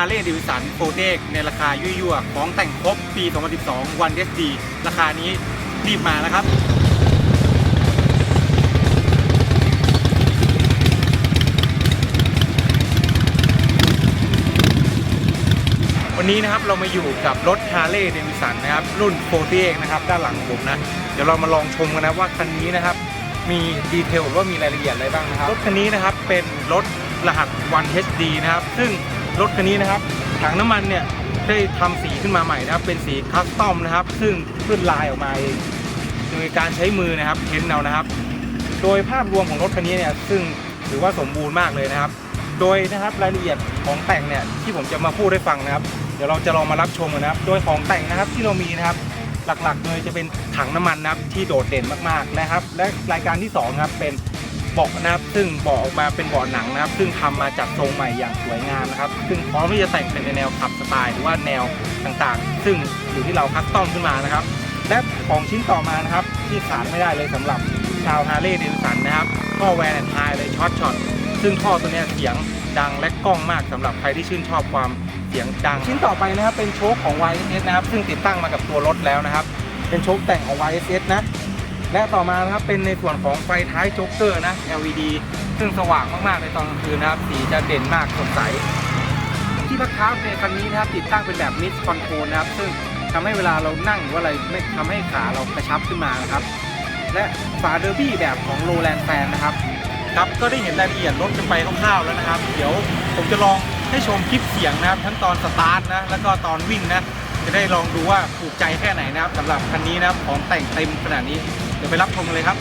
Harley Davidson p r o t e c ในราคายั่วๆของแต่งครบปี 2012 One SD ราคานี้รีบมานะครับวันนี้นะครับเรามาอยู่กับรถ Harley Davidson นะครับรุ่น p r o t e c นะครับด้านหลังผมนะ เดี๋ยวเรามาลองชมกันนะว่าคันนี้นะครับมีดีเทลหรือว่ามีรายละเอียดอะไรบ้างนะครับ รถคันนี้นะครับเป็นรถรหัส One HD นะครับซึ่ง รถคันนี้นะครับ ถังน้ำมันเนี่ยได้ทำสีขึ้นมาใหม่นะครับ เป็นสีคัสตอมนะครับ ซึ่งลวดลายออกมาเองโดยการใช้มือนะครับเพ้นเอานะครับ โดยภาพรวมของรถคันนี้เนี่ยซึ่งถือว่าสมบูรณ์มากเลยนะครับ โดยนะครับรายละเอียดของแต่งเนี่ยที่ผมจะมาพูดให้ฟังนะครับ เดี๋ยวเราจะลองมารับชมกันนะครับ โดยของแต่งนะครับที่เรามีนะครับหลักๆเลยจะเป็นถังน้ำมันนะครับที่โดดเด่นมากๆนะครับ และรายการที่สองครับเป็น เบาะนะครับ ซึ่งเบาะออกมาเป็นเบาะหนังนะครับ ซึ่งทำมาจากทรงใหม่อย่างสวยงามนะครับ ซึ่งพร้อมที่จะแต่งเป็นในแนวขับสไตล์หรือว่าแนวต่างๆ ซึ่งอยู่ที่เราคัสตอมขึ้นมานะครับ และของชิ้นต่อมานะครับ ที่ขาดไม่ได้เลยสำหรับชาวฮาร์เลย์เดนสันนะครับท่อแวนแอนไฮเลยช็อตช็อตซึ่งท่อตัวนี้เสียงดังและก้องมากสำหรับใครที่ชื่นชอบความเสียงดัง ชิ้นต่อไปนะครับเป็นโชคของ YSS นะครับ ซึ่งติดตั้งมากับตัวรถแล้วนะครับ เป็นโชคแต่งของ YSS นะ และต่อมานะครับเป็นในส่วนของไฟท้ายโจ๊กเกอร์นะ LED ซึ่งสว่างมากๆในตอนกลางคืนนะครับสีจะเด่นมากสดใส ที่พักเท้าในคันนี้นะครับติดตั้งเป็นแบบมิดคอนโทรลนะครับ ซึ่งทำให้เวลาเรานั่งหรือว่าอะไรไม่ทำให้ขาเรากระชับขึ้นมานะครับ และฝาเดอร์บี้แบบของโรแลนด์แฟนนะครับครับก็ได้เห็นรายละเอียดรถกันไปคร่าวๆแล้วนะครับ เดี๋ยวผมจะลองให้ชมคลิปเสียงนะครับ ทั้งตอนสตาร์ทนะแล้วก็ตอนวิ่งนะจะได้ลองดูว่าถูกใจแค่ไหนนะครับสำหรับคันนี้นะครับของแต่งเต็มขนาดนี้ เดี๋ยวไปรับชมกันเลยครับ